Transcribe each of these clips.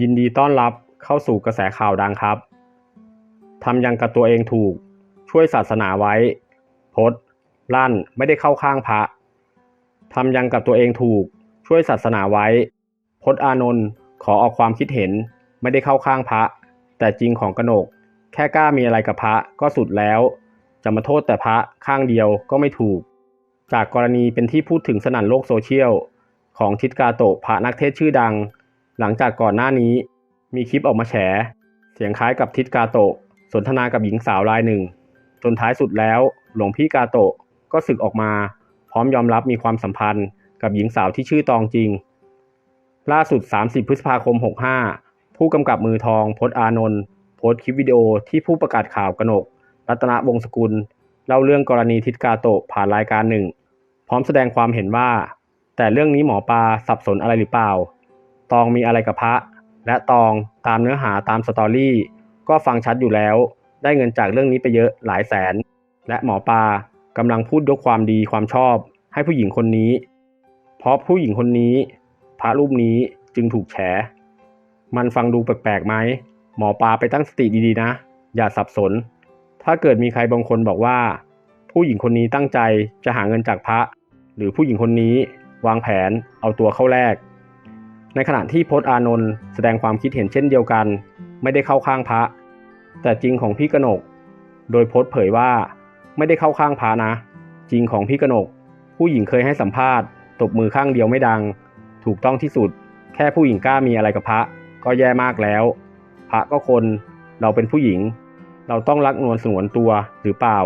ยินดีต้อนรับเข้าสู่กระแสข่าวดังครับ ทำยังกับตัวเองถูก ช่วยศาสนาไว้ พดลั่นไม่ได้เข้าข้างพระ ทำยังกับตัวเองถูก ช่วยศาสนาไว้ พดอานนท์ขอออกความคิดเห็น ไม่ได้เข้าข้างพระ แต่จริงของกนก แค่กล้ามีอะไรกับพระก็สุดแล้ว จะมาโทษแต่พระข้างเดียวก็ไม่ถูก จากกรณีเป็นที่พูดถึงสนั่นโลกโซเชียล ของทิศกาโตะพระนักเทศชื่อดัง หลังจากก่อนหน้านี้มีคลิปออกมาแฉ เสียงคล้ายกับทิศกาโตะ สนทนากับหญิงสาวรายหนึ่ง จนท้ายสุดแล้ว หลวงพี่กาโตะก็สึกออกมา พร้อมยอมรับมีความสัมพันธ์กับหญิงสาวที่ชื่อตองจริง ล่าสุด 30 พฤษภาคม 65 ผู้กำกับมือทองพจน์อานนท์โพสต์คลิปวิดีโอที่ผู้ประกาศข่าวกนก รัตนวงศ์สกุล เล่าเรื่องกรณีทิศกาโตะผ่านรายการหนึ่ง พร้อมแสดงความเห็นว่า แต่เรื่องนี้หมอปลาสับสนอะไรหรือเปล่า ตองมีอะไรกับพระ และตองตามเนื้อหาตามสตอรี่ ก็ฟังชัดอยู่แล้ว ได้เงินจากเรื่องนี้ไปเยอะหลายแสน และหมอปลากำลังพูดยกความดีความชอบ ให้ผู้หญิงคนนี้ เพราะผู้หญิงคนนี้ พระรูปนี้จึงถูกแฉ มันฟังดูแปลกๆไหมหมอปลาไปตั้งสติดีๆนะ อย่าสับสน ถ้าเกิดมีใครบางคนบอกว่า ผู้หญิงคนนี้ตั้งใจจะหาเงินจากพระ หรือผู้หญิงคนนี้วางแผนเอาตัวเข้าแลก ในขณะที่พจน์อานนท์แสดงความคิดเห็นเช่นเดียวกัน ไม่ได้เข้าข้างพระ แต่จริงของพี่กนก โดยพจน์เผยว่า ไม่ได้เข้าข้างพระนะ จริงของพี่กนก ผู้หญิงเคยให้สัมภาษณ์ตบมือข้างเดียวไม่ดัง ถูกต้องที่สุด แค่ผู้หญิงกล้ามีอะไรกับพระ ก็แย่มากแล้ว พระก็คนเราเป็นผู้หญิง เราต้องรักนวลสงวนตัวหรือเปล่า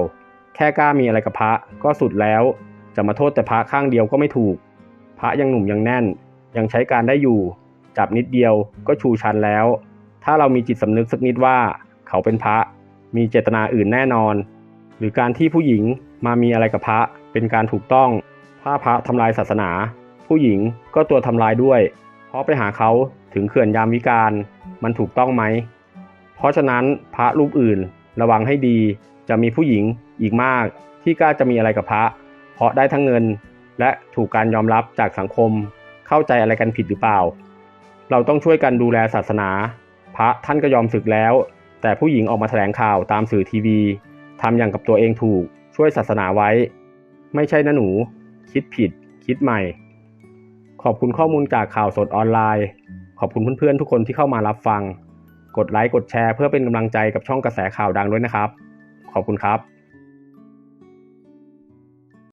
แค่กล้ามีอะไรกับพระก็สุดแล้ว จะมาโทษแต่พระข้างเดียวก็ไม่ถูก พระยังหนุ่มยังแน่น ยังใช้การได้อยู่ จับนิดเดียวก็ชูชันแล้ว ถ้าเรามีจิตสำนึกสักนิดว่า เขาเป็นพระ มีเจตนาอื่นแน่นอน หรือการที่ผู้หญิงมามีอะไรกับพระเป็นการถูกต้อง ถ้าพระทำลายศาสนา ผู้หญิงก็ตัวทำลายด้วย เพราะไปหาเขาถึงเขื่อนยามวิการ มันถูกต้องไหม เพราะฉะนั้นพระรูปอื่นระวังให้ดี จะมีผู้หญิงอีกมาก ที่กล้าจะมีอะไรกับพระ เพราะได้ทั้งเงิน และถูกการยอมรับจากสังคม เข้าใจอะไรกันผิดหรือเปล่า เราต้องช่วยกันดูแลศาสนา พระท่านก็ยอมศึกแล้ว แต่ผู้หญิงออกมาแถลงข่าวตามสื่อทีวีทำอย่างกับตัวเองถูก ช่วยศาสนาไว้ ไม่ใช่นะหนู คิดผิด คิดใหม่ ขอบคุณข้อมูลจากข่าวสดออนไลน์ ขอบคุณเพื่อนๆทุกคนที่เข้ามารับฟัง กดไลค์กดแชร์เพื่อเป็นกำลังใจกับช่องกระแสข่าวดังด้วยนะครับ ขอบคุณครับ